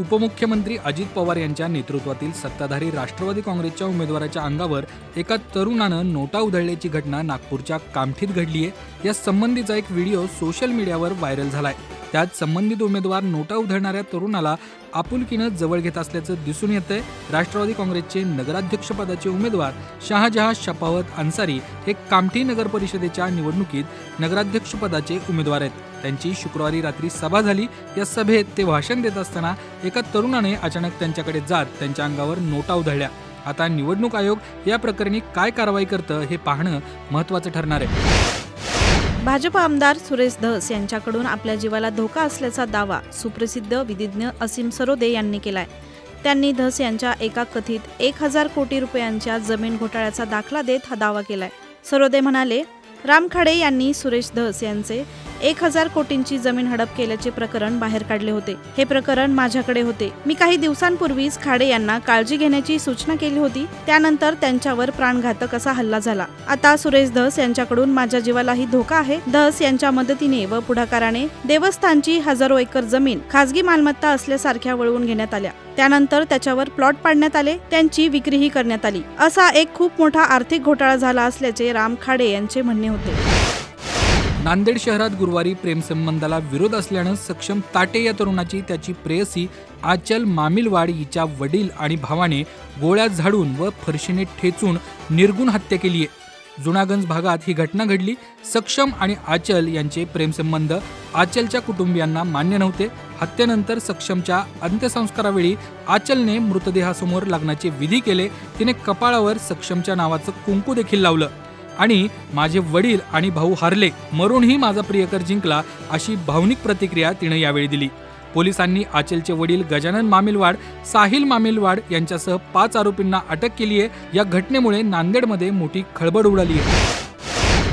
उपमुख्यमंत्री अजित पवार यांच्या नेतृत्वातील सत्ताधारी राष्ट्रवादी काँग्रेसच्या उमेदवाराच्या अंगावर एका तरुणानं नोटा उधळल्याची घटना नागपूरच्या कामठीत घडली आहे या संबंधीचा एक व्हिडिओ सोशल मीडियावर व्हायरल झालाय. त्यात संबंधित उमेदवार नोटा उधळणाऱ्या तरुणाला आपुलकीनं जवळ घेत असल्याचं दिसून येतंय. राष्ट्रवादी काँग्रेसचे नगराध्यक्षपदाचे उमेदवार शहाजहा शपावत अन्सारी हे कामठी नगर परिषदेच्या निवडणुकीत नगराध्यक्षपदाचे उमेदवार आहेत. त्यांची शुक्रवारी रात्री सभा झाली. या सभेत ते भाषण देत असताना एका तरुणाने अचानक त्यांच्याकडे जात त्यांच्या अंगावर नोटा उधळल्या. आता निवडणूक आयोग या प्रकरणी काय कारवाई करतं हे पाहणं महत्त्वाचं ठरणार आहे. भाजप आमदार सुरेश धस यांच्याकडून आपल्या जीवाला धोका असल्याचा दावा सुप्रसिद्ध विधिज्ञ असीम सरोदे यांनी केलाय. त्यांनी धस यांच्या एका कथित एक हजार कोटी रुपयांच्या जमीन घोटाळ्याचा दाखला देत हा दावा केलाय. सरोदे म्हणाले राम खाडे यांनी सुरेश धस यांचे एक हजार कोटींची जमीन हडप केल्याचे प्रकरण बाहेर काढले होते. हे प्रकरण माझ्याकडे होते. मी काही दिवसांपूर्वीच खाडे यांना काळजी घेण्याची सूचना केली होती. त्यानंतर त्यांच्यावर प्राणघातक असा हल्ला झाला. आता सुरेश धस यांच्याकडून माझ्या जीवालाही धोका आहे. धस यांच्या मदतीने व पुढाकाराने देवस्थानची हजारो एकर जमीन खासगी मालमत्ता असल्यासारख्या वळवून घेण्यात आल्या. त्यानंतर त्याच्यावर प्लॉट पाडण्यात आले. त्यांची विक्रीही करण्यात आली. असा एक खूप मोठा आर्थिक घोटाळा झाला असल्याचे राम खाडे यांचे म्हणणे होते. नांदेड शहरात गुरुवारी प्रेमसंबंधाला विरोध असल्यानं सक्षम ताटे या तरुणाची त्याची प्रेयसी आचल मामिलवाड हिच्या वडील आणि भावाने गोळ्या झाडून व फरशीने ठेचून निर्गुण हत्या केली आहे. जुनागंज भागात ही घटना घडली. सक्षम आणि आचल यांचे प्रेमसंबंध आचलच्या कुटुंबियांना मान्य नव्हते. हत्येनंतर सक्षमच्या अंत्यसंस्कारावेळी आचलने मृतदेहासमोर लग्नाचे विधी केले. तिने कपाळावर सक्षमच्या नावाचं कुंकू देखील लावलं. आणि माझे वडील आणि भाऊ हारले मरूनही माझा प्रियकर जिंकला अशी भावनिक प्रतिक्रिया तिनं यावेळी दिली. पोलिसांनी आचलचे वडील गजानन मामिलवाड साहिल मामिलवाड यांच्यासह पाच आरोपींना अटक केली आहे. या घटनेमुळे नांदेडमध्ये मोठी खळबळ उडाली आहे.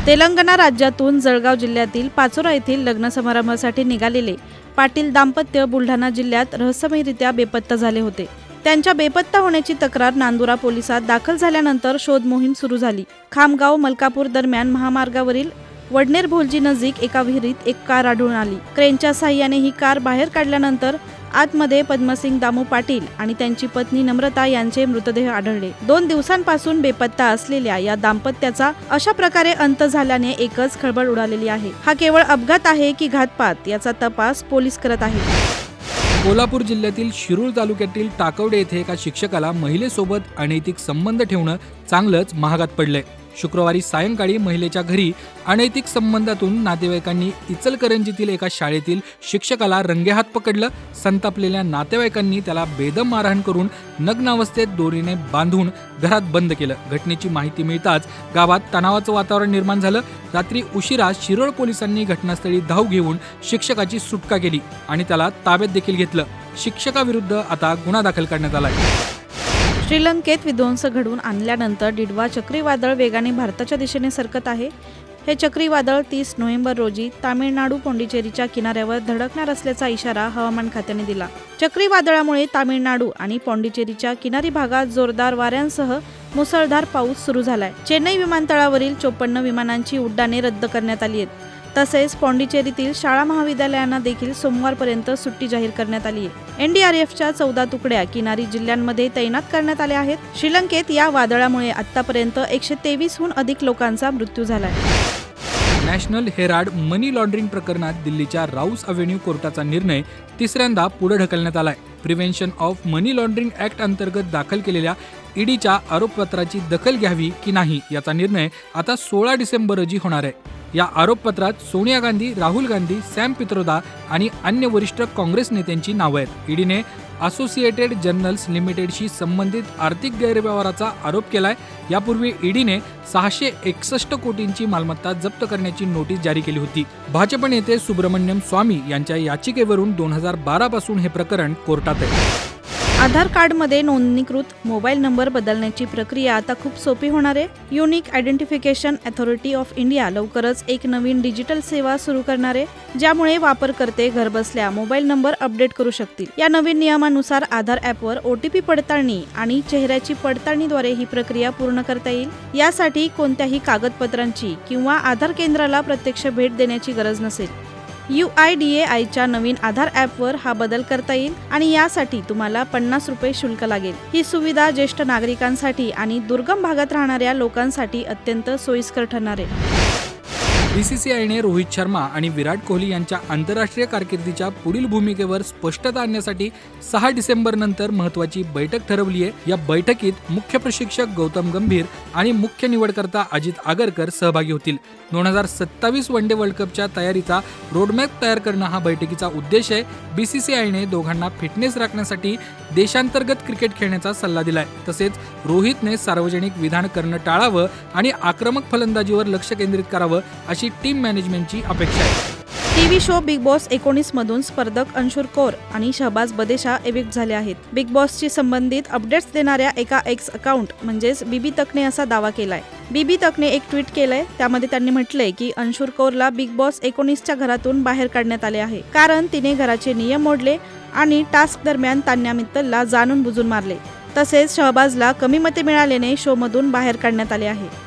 तेलंगणा राज्यातून जळगाव जिल्ह्यातील पाचोरा येथील लग्न समारंभासाठी निघालेले पाटील दाम्पत्य बुलढाणा जिल्ह्यात रहस्यमयरित्या बेपत्ता झाले होते. त्यांच्या बेपत्ता होण्याची तक्रार नांदुरा पोलिसात दाखल झाल्यानंतर शोध मोहीम सुरू झाली. खामगाव मलकापूर दरम्यान महामार्गावरील वडनेर भोलजी नजीक एका विहिरीत एक कार आढळून आली. क्रेनच्या साह्याने ही कार बाहेर काढल्यानंतर आतमध्ये पद्मसिंग दामू पाटील आणि त्यांची पत्नी नम्रता यांचे मृतदेह आढळले. दोन दिवसांपासून बेपत्ता असलेल्या या दाम्पत्याचा अशा प्रकारे अंत झाल्याने एकच खळबळ उडालेली आहे. हा केवळ अपघात आहे की घातपात याचा तपास पोलीस करत आहेत. कोल्हापूर जिल्ह्यातील शिरूर तालुक्यातील टाकवडे येथे एका शिक्षकाला महिलेसोबत अनैतिक संबंध ठेवणं चांगलंच महागात पडलंय. शुक्रवारी सायंकाळी महिलेच्या घरी अनैतिक संबंधातून नातेवाईकांनी इचलकरंजीतील एका शाळेतील शिक्षकाला रंगेहात पकडलं. संतापलेल्या नातेवाईकांनी त्याला बेदम मारहाण करून नग्नावस्थेत दोरीने बांधून घरात बंद केलं. घटनेची माहिती मिळताच गावात तणावाचं वातावरण निर्माण झालं. रात्री उशिरा शिरोळ पोलिसांनी घटनास्थळी धाव घेऊन शिक्षकाची सुटका केली आणि त्याला ताब्यात देखील घेतलं. शिक्षकाविरुद्ध आता गुन्हा दाखल करण्यात आला आहे श्रीलंकेत विध्वंस घडवून आणल्यानंतर डिडवा चक्रीवादळ वेगाने भारताच्या दिशेने सरकत आहे. हे चक्रीवादळ तीस नोव्हेंबर रोजी तामिळनाडू पोंडिचेरीच्या किनाऱ्यावर धडकणार असल्याचा इशारा हवामान खात्याने दिला. चक्रीवादळामुळे तामिळनाडू आणि पोंडिचेरीच्या किनारी भागात जोरदार वाऱ्यांसह मुसळधार पाऊस सुरू झालाय. चेन्नई विमानतळावरील चोपन्न विमानांची उड्डाणे रद्द करण्यात आली आहेत. तसेच पॉंडिचेरीतील शाळा महाविद्यालयांना देखील सोमवारपर्यंत सुट्टी जाहीर करण्यात आली आहे. एनडीआरएफच्या चौदा तुकड्या किनारी जिल्ह्यांमध्ये तैनात करण्यात आल्या आहेत. श्रीलंकेत या वादळामुळे आतापर्यंत एकशे तेवीसहून अधिक लोकांचा मृत्यू झाला आहे. नॅशनल हेराड मनी लॉन्ड्रिंग प्रकरणात दिल्लीच्या राऊस अव्हेन्यू कोर्टाचा निर्णय तिसऱ्यांदा पुढे ढकलण्यात आलाय. Prevention of money laundering act अंतर्गत दाखल केलेल्या ईडीच्या आरोपपत्राची दखल घ्यावी की नाही याचा निर्णय आता सोळा डिसेंबर रोजी होणार आहे. या आरोपपत्रात सोनिया गांधी राहुल गांधी सॅम पित्रोदा आणि अन्य वरिष्ठ काँग्रेस नेत्यांची नावं आहेत. ईडीने असोसिएटेड जर्नल्स लिमिटेडशी संबंधित आर्थिक गैरव्यवहाराचा आरोप केलाय. यापूर्वी ईडीने सहाशे एकसष्ट कोटींची मालमत्ता जप्त करण्याची नोटीस जारी केली होती. भाजप नेते सुब्रमण्यम स्वामी यांच्या याचिकेवरून दोन हजार बारा पासून हे प्रकरण कोर्टात आहे. आधार कार्डमध्ये नोंदणीकृत मोबाईल नंबर बदलण्याची प्रक्रिया आता खूप सोपी होणार आहे. Unique identification authority of India लवकरच एक नवीन डिजिटल सेवा सुरू करणार आहे ज्यामुळे वापरकर्ते घरबसल्या मोबाईल नंबर अपडेट करू शकतील. या नवीन नियमानुसार आधार ॲपवर ओ टी पी पडताळणी आणि चेहऱ्याची पडताळणीद्वारे ही प्रक्रिया पूर्ण करता येईल. यासाठी कोणत्याही कागदपत्रांची किंवा आधार केंद्राला प्रत्यक्ष भेट देण्याची गरज नसेल. यू आय डी ए आयच्या नवीन आधार ॲपवर हा बदल करता येईल आणि यासाठी तुम्हाला पन्नास रुपये शुल्क लागेल. ही सुविधा ज्येष्ठ नागरिकांसाठी आणि दुर्गम भागात राहणाऱ्या लोकांसाठी अत्यंत सोयीस्कर ठरणार आहे. बीसीसीआयने रोहित शर्मा आणि विराट कोहली यांच्या आंतरराष्ट्रीय कारकिर्दीच्या पुढील भूमिकेवर स्पष्टता आणण्यासाठी सहा डिसेंबर नंतर महत्वाची बैठक ठरवली आहे. या बैठकीत मुख्य प्रशिक्षक गौतम गंभीर आणि मुख्य निवडकर्ता अजित आगरकर सहभागी होतील. दोन हजार सत्तावीस वन डे वर्ल्ड कपच्या तयारीचा रोडमॅप तयार करणं हा बैठकीचा उद्देश आहे. बीसीसीआयने दोघांना फिटनेस राखण्यासाठी देशांतर्गत क्रिकेट खेळण्याचा सल्ला दिलाय. तसेच रोहितने सार्वजनिक विधान करणं टाळावं आणि आक्रमक फलंदाजीवर लक्ष केंद्रित करावं अशी अशी टीम मॅनेजमेंटची अपेक्षा आहे. टीव्ही शो बिग बॉस एकोणीस मधून स्पर्धक अंशुर कौर आणि शहबाज बदेशा एविक्ट झाले आहेत. बिग बॉसशी संबंधित अपडेट्स देणाऱ्या एका एक्स अकाउंट म्हणजेच बीबी तकने असा दावा केलाय. बीबी तकने एक ट्विट केलंय त्यामध्ये त्यांनी म्हटलंय की अंशुर कौरला बिग बॉस एकोणीसच्या घरातून बाहेर काढण्यात आले आहे. कारण तिने घराचे नियम मोडले आणि टास्क दरम्यान तान्या मित्तलला जाणून बुजून मारले. तसेच शहबाजला कमी मते मिळाल्याने शोमधून बाहेर काढण्यात आले आहे.